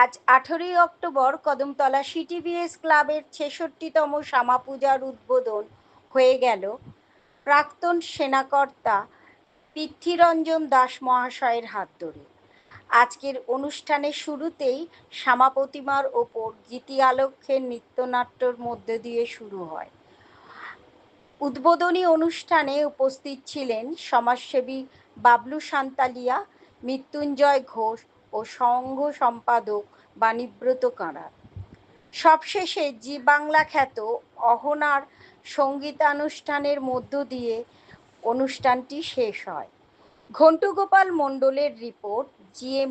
আজ আঠেরোই অক্টোবর কদমতলা সিটিবিএস ক্লাবের ছেষট্টিতম শ্যামা পূজার উদ্বোধন হয়ে গেল। প্রাক্তন সেনাকর্তা পৃথ্বীরঞ্জন দাস মহাশয়ের হাত ধরে। আজকের অনুষ্ঠানের শুরুতেই শ্যামা প্রতিমার ওপর গীতি আলক্ষের নৃত্যনাট্যর মধ্য দিয়ে শুরু হয়। উদ্বোধনী অনুষ্ঠানে উপস্থিত ছিলেন সমাজসেবী বাবলু সান্তালিয়া, মৃত্যুঞ্জয় ঘোষ ও সংঘ সম্পাদক বাণীব্রত কাঁড়া সবশেষে জি বাংলা খ্যাত অহনার সঙ্গীতানুষ্ঠানের মধ্য দিয়ে অনুষ্ঠানটি শেষ হয়। ঘন্টু গোপাল মণ্ডলের রিপোর্ট জিএম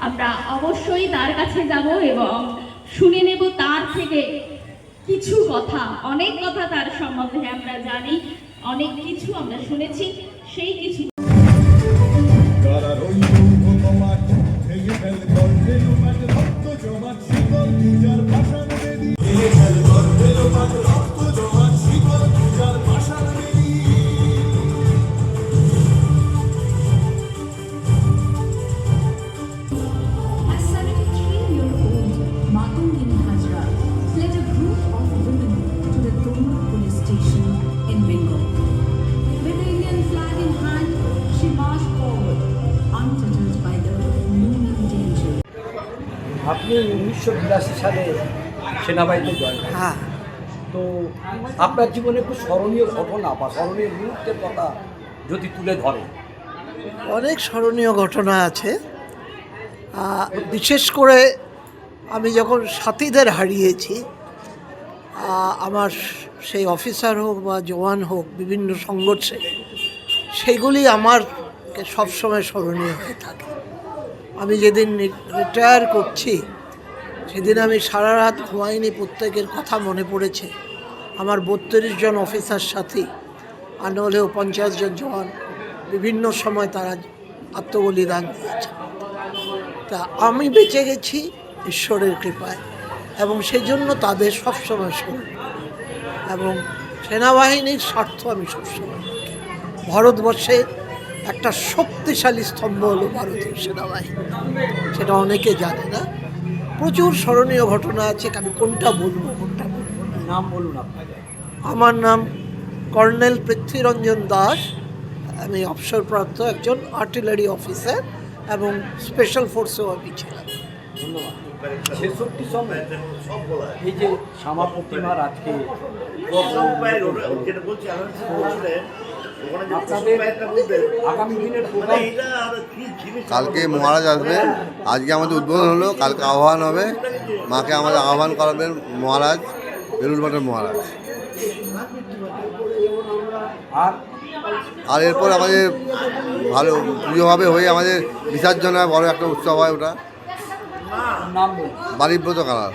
আমরা অবশ্যই তার কাছে যাব এবং শুনে নেব তার থেকে কিছু কথা। অনেক কথা তার সম্বন্ধে আমরা জানি, অনেক কিছু আমরা শুনেছি, সেই কিছু আপনি উনিশশো বিরাশি সালে সেনাবাহিনীতে জয়েন করেন। হ্যাঁ। তো আপনার জীবনে খুব স্মরণীয় ঘটনা বা স্মরণীয় মুহূর্তের কথা যদি তুলে ধরে। অনেক স্মরণীয় ঘটনা আছে। বিশেষ করে আমি যখন সাথীদের হারিয়েছি আমার সেই অফিসার হোক বা জওয়ান হোক বিভিন্ন সংঘর্ষে সেগুলি আমার সবসময় স্মরণীয় হয়ে থাকে। আমি যেদিন রিটায়ার করছি, সেদিন আমি সারা রাত ঘুমাইনি, প্রত্যেকের কথা মনে পড়েছে। আমার বত্রিশ জন অফিসার সাথী, আর নাহলেও পঞ্চাশ জন জওয়ান, বিভিন্ন সময় তারা আত্মবলিদান দিয়েছে তা আমি বেঁচে গেছি ঈশ্বরের কৃপায়, এবং সেই জন্য তাদের সবসময় স্মরণ। এবং সেনাবাহিনীর স্বার্থ আমি সবসময় ভারতবর্ষে একটা শক্তিশালী স্তম্ভ হলো ভারতীয় সেনাবাহিনী। সেটা অনেকে জানে না। প্রচুর স্মরণীয় ঘটনা আছে আমি কোনটা বলব কোনটা বলব না। নাম বলুন আপনাকে। আমার নাম কর্নেল পৃথ্বীরঞ্জন দাস। আমি অবসরপ্রাপ্ত একজন আর্টিলারি অফিসার এবং স্পেশাল ফোর্সেও আমি ছিলাম ধন্যবাদ। ছেষট্টি এই যে শ্যামা প্রতিমার আজকে কালকে মহারাজ আসবে। আজকে আমাদের উদ্বোধন হলো, কালকে আহ্বান হবে। মাকে আমাদের আহ্বান করাবেন মহারাজ বেলুর মঠের মহারাজ। আর এরপর আমাদের ভালো পুজোভাবে হয়ে আমাদের বিসর্জন হয় বড় একটা উৎসব হয় ওটা। বাণীব্রত কালার।